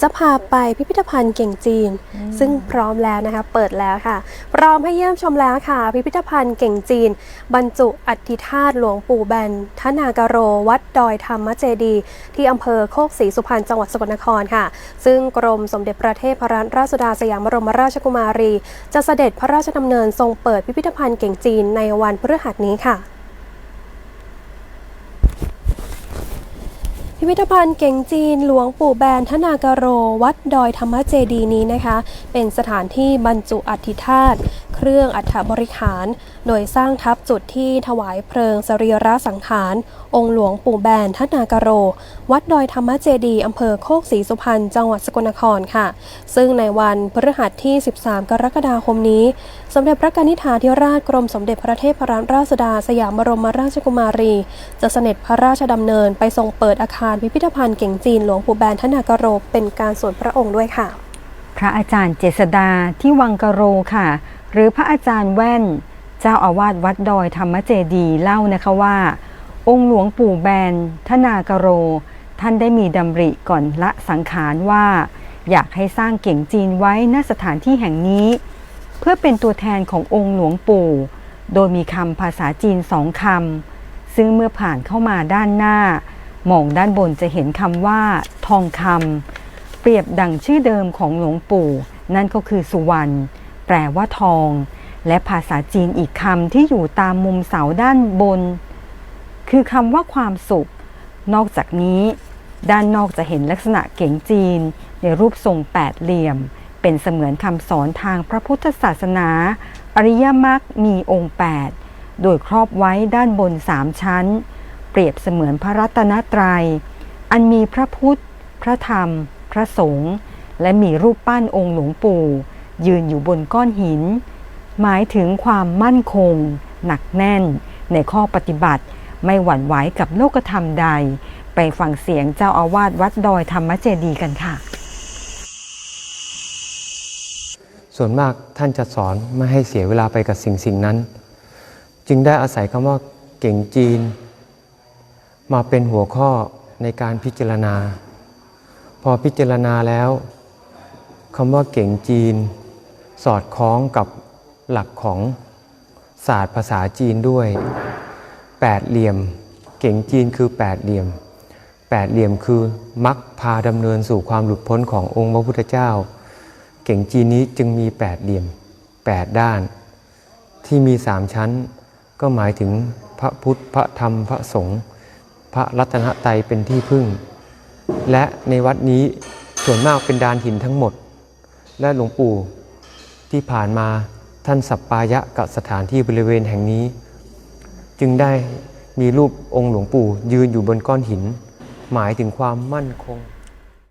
ยวจะพาไปพิพิธภัณฑ์เก่งจีน ซึ่งพร้อมแล้วนะคะเปิดแล้วค่ะ พร้อมให้เยี่ยมชมแล้วค่ะ พิพิธภัณฑ์เก่งจีน บรรจุอัฐิธาตุหลวงปู่แบนทนากโร วัดดอยธรรมเจดีย์ที่อำเภอโคกศรีสุพรรณจังหวัดสกลนครค่ะ ซึ่งกรมสมเด็จพระเทพรัตนราชสุดาสยามบรมราชกุมารี จะเสด็จพระราชดำเนินทรงเปิดพิพิธภัณฑ์เก่งจีนในวันพฤหัสนี้ค่ะ พิพิธภัณฑ์เก่งจีนหลวงปู่แบนทนากโร วัดดอยธรรมเจดีนี้นะคะ เป็นสถานที่บรรจุอัฐิธาตุ เครื่องอัฐบริขาร โดยสร้างทับจุดที่ถวายเพลิงสรีระสังขาร องค์หลวงปู่แบนทนากโร วัดดอยธรรมเจดีอำเภอโคกศรีสุพรรณจังหวัดสกลนครค่ะ ซึ่งในวันพฤหัสที่ 13 กรกฎาคมนี้ สมเด็จพระกนิษฐาธิราชกรมสมเด็จพระเทพรัตนราชสุดาสยามบรมราชกุมารี จะเสด็จพระราชดำเนินไปทรงเปิดอาคารพิพิธภัณฑ์เก่งจีนหลวงปู่แบนทนากโร เป็นการส่วนพระองค์ด้วยค่ะพระอาจารย์เจษดาที่วังกะโรค่ะ หรือพระอาจารย์แว่น เจ้าอาวาสวัดดอยธรรมเจดีเล่านะคะว่า องค์หลวงปู่แบนทนากโร ท่านได้มีดำริก่อนละสังขารว่า อยากให้สร้างเก่งจีนไว้ณสถานที่แห่งนี้ เพื่อเป็นตัวแทนขององค์หลวงปู่ โดยมีคำภาษาจีนสองคำซึ่งเมื่อผ่านเข้ามาด้านหน้ามองด้านบนจะเห็นคำว่า ทองคำเปรียบดังชื่อเดิมของหลวงปู่ นั่นก็คือสุวรรณ แปลว่าทอง และภาษาจีนอีกคำที่อยู่ตามมุมเสาด้านบน คือคำว่าความสุข นอกจากนี้ ด้านนอกจะเห็นลักษณะเก๋งจีน ในรูปทรงแปดเหลี่ยม เป็นเสมือนคำสอนทางพระพุทธศาสนา อริยมรรคมีองค์ 8 โดยครอบไว้ด้านบนสามชั้น เปรียบเสมือนพระรัตนตรัย อันมีพระพุทธ พระธรรม พระสงฆ์และมีรูปปั้นองค์หลวงปู่ ยืนอยู่บนก้อนหิน หมายถึงความมั่นคง หนักแน่น ในข้อปฏิบัติ ไม่หวั่นไหวกับโลกธรรมใด ไปฟังเสียงเจ้าอาวาสวัดดอยธรรมเจดีกันค่ะ ส่วนมากท่านจะสอนไม่ให้เสียเวลาไปกับสิ่งสิ่งนั้น จึงได้อาศัยคำว่าเก่งจีน มาเป็นหัวข้อในการพิจารณา พอพิจารณาแล้วคำว่าเก่งจีน สอดคล้องกับหลักของศาสตร์ภาษาจีนด้วยแปดเหลี่ยม เก่งจีนคือแปดเหลี่ยมแปดเหลี่ยมคือมักพาดำเนินสู่ความหลุดพ้นขององค์พระพุทธเจ้า เก่งจีนนี้จึงมีแปดเหลี่ยมแปดด้าน ที่มีสามชั้น ก็หมายถึงพระพุทธพระธรรมพระสงฆ์พระรัตนตรัยเป็นที่พึ่ง และในวัดนี้ส่วนมากเป็นดานหินทั้งหมด และหลวงปู่ ที่ผ่านมาท่านสัปปายะกับสถานที่บริเวณแห่งนี้ จึงได้มีรูปองค์หลวงปู่ยืนอยู่บนก้อนหิน หมายถึงความมั่นคง